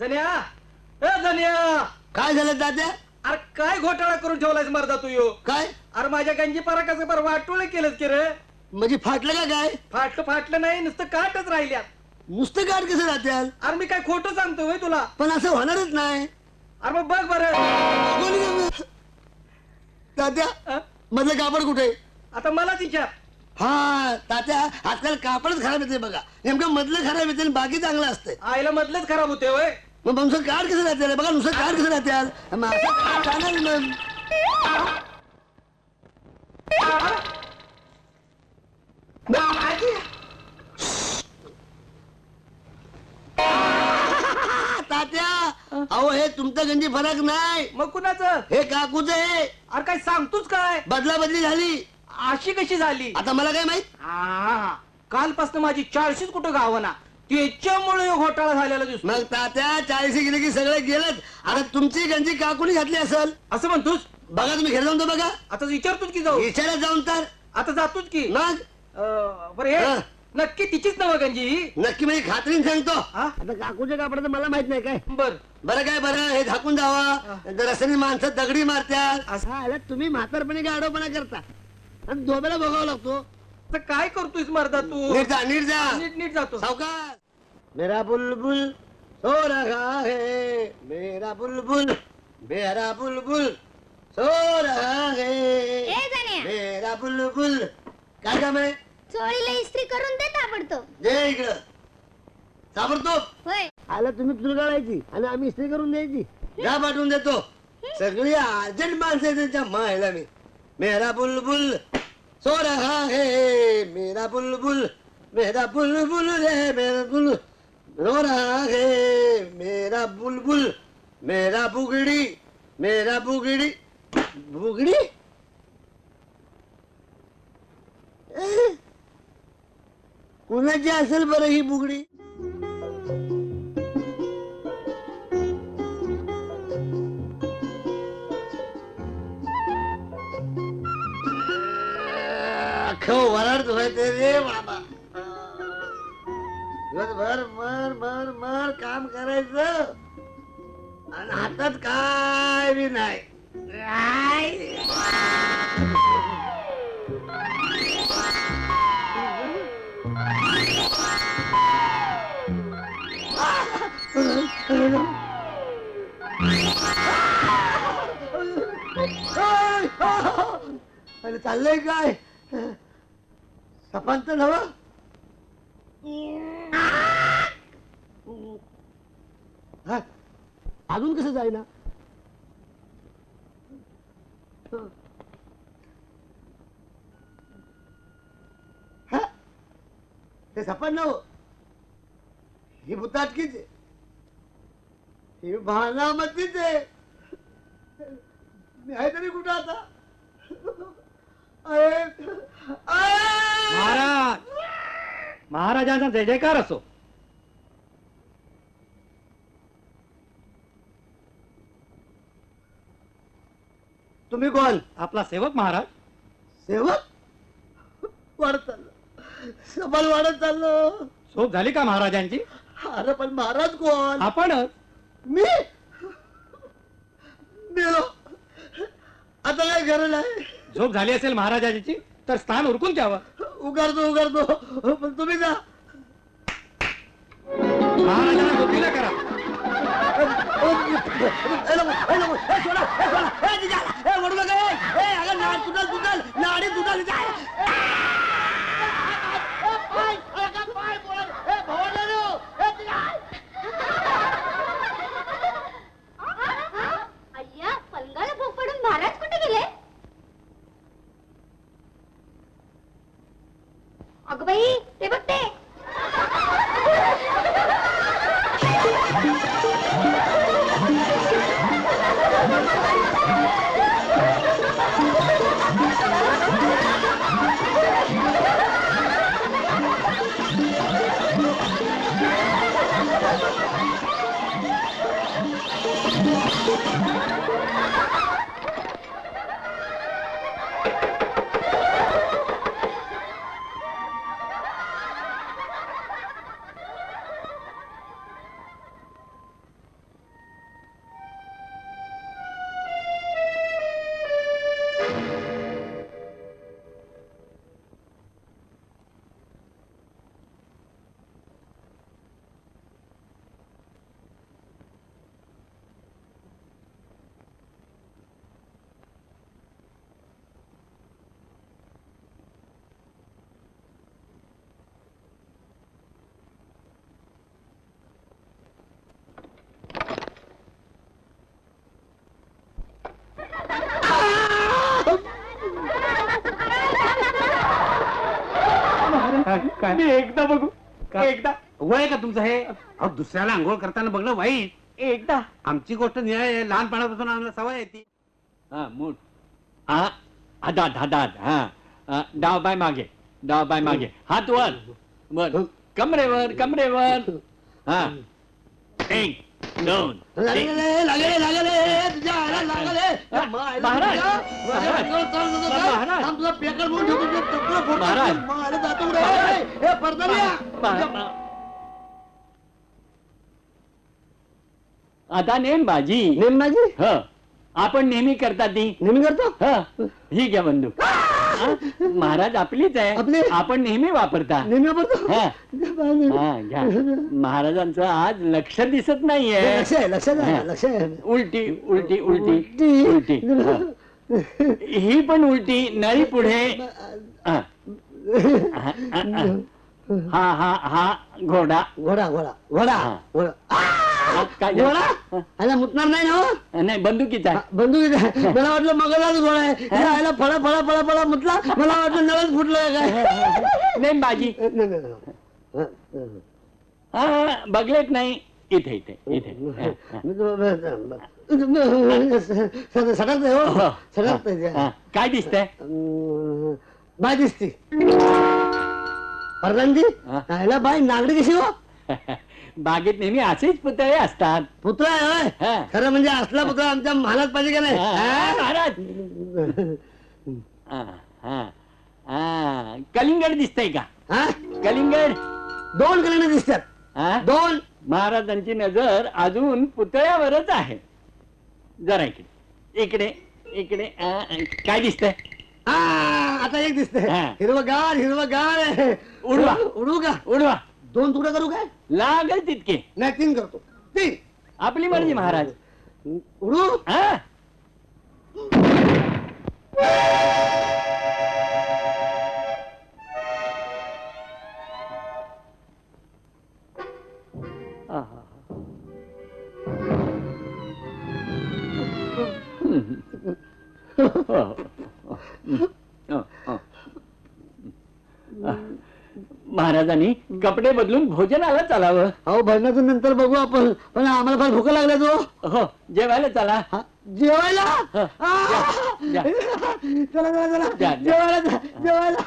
जन्या! ए जन्या! काय झालं दाद्या अरे काय घोटाळा करून ठेवलायस मर्दा तू यो? काय? अरे माझ्या गंजी पारा कसं बरं वाटोळ केलंस की रे? म्हणजे फाटलं का काय? फाटलं फाटलं नाही नुसतं काटच राहिल्या. नुसतं गाठ कसं राहत्याल? अरे मी काय खोटं सांगतोय होय तुला? पण असं होणारच नाही. अरे मग बघ बरं. तात्या अ? मधलं कापड कुठे? आता मलाच विचार. हा तात्या आजकाल कापडच खराब येते बघा. नेमकं मधलं खराब येते आणि बाकी चांगलं असतंय. आईला मधलंच खराब होते होय. मग नुसतं काढ कसं राहते बघा नुसतं काढ कसं राहत्याल मग असं काढ जाणार मग? तात्या अहो हे तुमचं गंजी फरक नाही. मग कुणाचं? हे काकूच आहे. अरे काय सांगतोच काय? बदला बदली झाली. अशी कशी झाली? आता मला काय माहीत? कालपासून माझी चाळशीच कुठं गावना? त्याच्यामुळे घोटाळा झालेला दिसतो मग तात्या चाळीशी गेले की सगळे गेलं आता तुमची गंजी काकूनी घातली असेल. असं म्हणतोस? बघा तुम्ही घरी जाऊन तो बघा. आता विचारतोच की जाऊ. विचारात जाऊन तर. आता जातोच की. मग? अं, बरं हे हा. नक्की तिचीच नव गंजी? नक्की म्हणजे खात्रीन सांगतो. हा? आता काकूच्या कापडाचं मला माहीत नाही काय. बर. बरं काय बरं हे झाकून जावा. जर रस्त्याने माणसं दगडी मारत्यात असं- याला तुम्ही म्हातारपणे गाडोपणा करता? आणि धोब्याला बघावं लागतो. तर काय करतोयस मर्दा तू? नीट जा नीट जा. नीट नीट जातो. सावकाश मेरा बुलबुल सो रहा है। मेरा बुलबुल मेरा बुलबुल सो रहा है। जाण्या मेरा बुलबुल काय काम आहे? चोळीला इस्त्री करून दे ताबडतोब. जे इकडं. ताबडतोब. होय. आला तुम्ही चुरगाळायची आणि आम्ही इस्त्री करून द्यायची. जा पाठवून देतो. सगळी अर्जंट माणसं आहेत त्यांच्या मायला मी. मेरा बुलबुल सो रहा है. मेरा बुलबुल मेरा बुलबुल रे मेरा बुल रो रहा है मेरा बुलबुल मेरा बुगड़ी मेरा बुगड़ी बुगड़ी? कुणाची असेल बरं ही बुगडी? अख्खं वराड धुवायचं रे बाबा. दिवसभर मर मर मर काम करायचं. आणि हातात काय बी नाही! अरे चाललंय काय? सपांत नव अजून कसं जाईना हा? ते सपान नव ही भूताटकीच आहे. ही भानामतीच आहे. मी आहे तरी कुठं आता? अरे अरे! महाराज! महाराजांचा जय जयकार असो. तुम्ही कोण आपला सेवक महाराज सेवक वाढत चाललो सबाल वाढत चाललो झोप झाली का महाराजांची अरे पण महाराज कोण आपणच मी मेलो आता काय गरज आहे झोप झाली असेल महाराजांची तर स्थान उरकून द्यावं उगारतो उगारतो पण तुम्ही जा महाराजांना झोपीला करा एकदा बघू. एकदा. वय का तुमचं हे? अहो दुसऱ्याला आंघोळ करताना बघणं वाईट. एकदा. आमची गोष्ट निराळी आहे. लहानपणापासून आम्हाला सवय आहे ती. हा मूठ. हा हातात हातात हा. हा, डाव पाय मागे. डाव पाय मागे. हात वर. वर. कमरेवर कमरेवर. हा. एक दोन. लागले लागले लागले तुझ्या लागले. महाराज, महाराज, म्हणून ठेवतो, तुझं फोडतो. महाराज. जातो रे. परदानिया. आता नेम बाजी नेम माझी ह. आपण नेहमी करता ती. नेहमी करतो? ह. ही घ्या बंदूक हा? महाराज आपलीच आपली? आहे आपण नेहमी वापरता. नेहमी वापरतो? हा. हा घ्या. महाराजांचं आज लक्ष दिसत नाहीये. लक्ष आहे लक्ष आहे. लक्ष आहे. उलटी उलटी उलटी उलटी. हा. ही पण उलटी नळी पुढे. हा. हा, हा, घोडा. घोडा घोडा घोडा. हा. घोडा. काय घोडा आला मुतणार नाही ना हो? नाही बंदुकीचा आहे. बंधू मला वाटलं मगलाच घोडा आहे. आयला फळा फळा फळा फळा मुतला. मला वाटलं नळच फुटलं काय? बाजी. नाही, नाही, नाही. हा बघलेत नाही. इथे इथे इथे. हा, हा. हो? हा, हा. काय दिसतंय? बाय दिसती. प्रधानजी हा. आयला बाय नागडी कशी हो? बागेत नेहमी असेच पुतळे असतात पुतळा आहे होय? हा. खरं म्हणजे असला पुतळा आमच्या महालात पाहिजे का नाही हा, हा? महाराज हा, हा, हा. कलिंगड दिसतंय का हा? कलिंगड दोन कलिंगड दिसतात हा? दोन महाराजांची नजर अजून पुतळ्यावरच आहे जरा इकडे इकडे इकडे आ, काय दिसतंय हा आता एक दिसतंय हा. हिरवगार हिरवगार. उडवा. उडू का उडवा दोन तुकडे करू काय? लागल तितके. नाही तीन करतो. तीन. आपली मर्जी महाराज. उडू. हा? महाराजांनी कपडे बदलून भोजनाला चालावं. अहो भरण्याचं नंतर बघू आपण. पण आम्हाला फार भूक लागल्या तो हो जेवायला चला. जेवायला? हा, आ! चला. जेवायला जा, जेवायला.